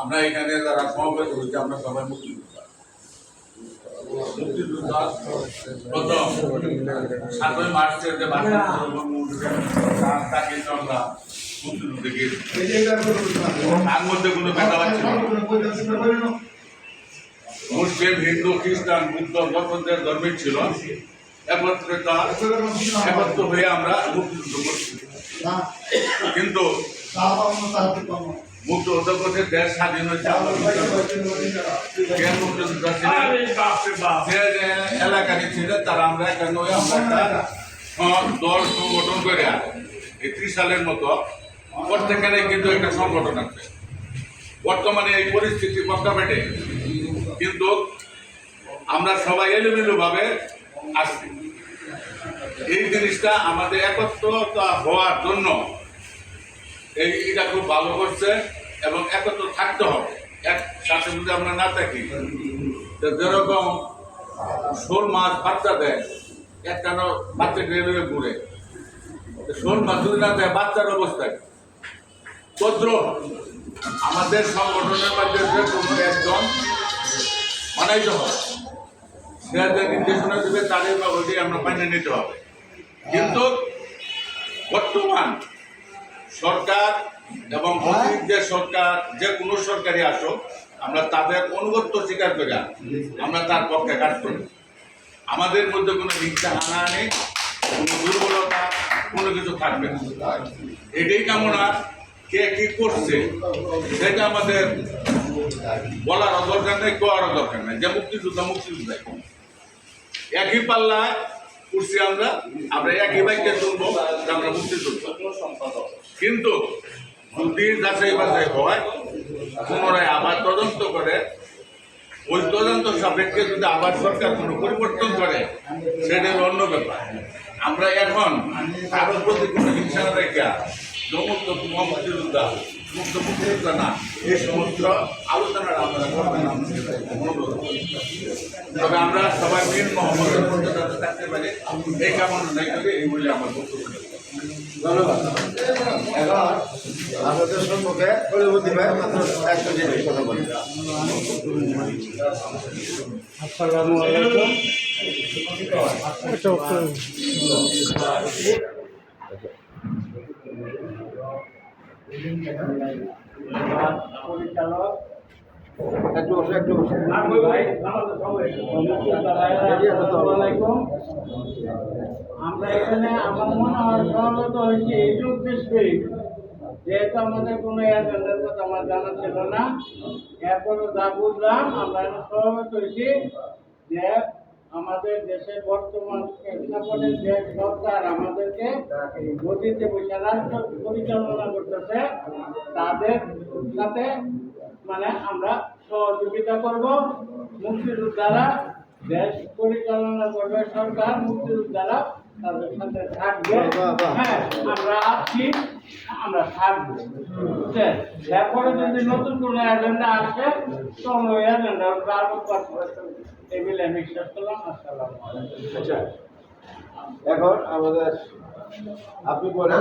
আমরা এখানে যারা সমাবেশ হয়েছি আমরা সবাই মুক্তিযোদ্ধা মুক্তিযোদ্ধা প্রথম, সাতই মার্চের যে তাকে তার মধ্যে কোনো ভেদাভেদ ছিল। মুসলিম হিন্দু খ্রিস্টান বুদ্ধ ধর্মদের ধর্মের ছিল। একত্রিতা একত্র হয়ে আমরা মুক্তিযুদ্ধ করছি। কিন্তু মুক্ত হতে করতে দেশ স্বাধীন হয়েছে যে এলাকারই তারা আমরা এখানে আমরা দল সংগঠন করে এই ত্রিশ সালের মতো প্রত্যেকের কিন্তু একটা সংগঠন আছে। বর্তমানে এই পরিস্থিতি প্রেক্ষাপটে কিন্তু আমরা সবাই এলোমেলো ভাবে আসছি। এই জিনিসটা আমাদের একত্রতা হওয়ার জন্য এই এটা খুব ভালো করছে এবং একত্র থাকতে হবে। একসাথে যদি আমরা না থাকি যেরকম শোল মাছ বাচ্চা দেয় একটান বাচ্চা রেলওয়ে ঘুরে। শোল মাছ যদি না দেয়, বাচ্চার অবস্থায় তদ্র আমাদের সংগঠনের মধ্যে যে একজন বানাইতে হবে সে যে নির্দেশনা দেবে তাদের বা ওইটাই আমরা মানিয়ে নিতে হবে। কিন্তু বর্তমান সরকার এবং যে সরকার, যে কোনো সরকারি আসুক, আমরা তাদের অনুগত্য স্বীকার করে আমরা তার পক্ষে কাজ করি। আমাদের মধ্যে কোনো হিংসা হানাহানি কোনো দুর্বলতা, কোনো কিছু থাকবে না। এটাই কামনা, কে কি করছে, সেটা আমাদের বলার দরকার নেই কোয়ারও দরকার নেই। যে মুক্তিযোদ্ধা মুক্তিযোদ্ধা একই পাল্লায় উঠছি আমরা আমরা একই বাইকে চলবো যে আমরা মুক্তিযোদ্ধা। কিন্তু যদি যাচাই বাছাই হয়, পুনরায় আবার তদন্ত করে, ওই তদন্ত সাপেক্ষে যদি আবার সরকার কোনো পরিবর্তন করে, সেটা অন্য ব্যাপার। আমরা এখন কারোর প্রতি কোনো হিংসা রেখে সমস্ত মুক্তিযোদ্ধা মুক্তিযোদ্ধা না এই সমস্ত আলোচনার আমরা করবেন। তবে আমরা সবাই মিল মহম্মদের মধ্যে যাতে থাকতে পারি এই কামনা নাই করে এই বলে আমার বক্তব্য। ধন্যবাদ। এখন আমাদের সম্মুখে পরবর্তী ভাই মাত্র একটা জিনিস কথা বলি। আসসালামু আলাইকুম। আমরা এখানে, আমার মনে হয় সহমত হয়েছে এই উদ্দেশ্যে যেহেতু আমাদের কোনো এজেন্ডার কথা আমার জানা ছিল না এরপরে যা বুঝলাম, আমরা এখন সহমত হয়েছি যে আমাদের দেশের বর্তমান প্রেক্ষাপটের যে সরকার আমাদেরকে গতিতে রাষ্ট্র পরিচালনা করতেছে, তাদের সাথে মানে আমরা সহযোগিতা করব। মুক্তিযোদ্ধারা দেশ পরিচালনা করবে, সরকার মুক্তিযোদ্ধারা তাদের সাথে থাকবে বাহ, বাহ। আমরা আছি আমরা থাকব বুঝছেন? যদি নতুন কোনো এজেন্ডা আসে তখন ওই এজেন্ডা আরও আমি শেষ করলাম আসসালামু আচ্ছা এখন আমাদের আপনি বলেন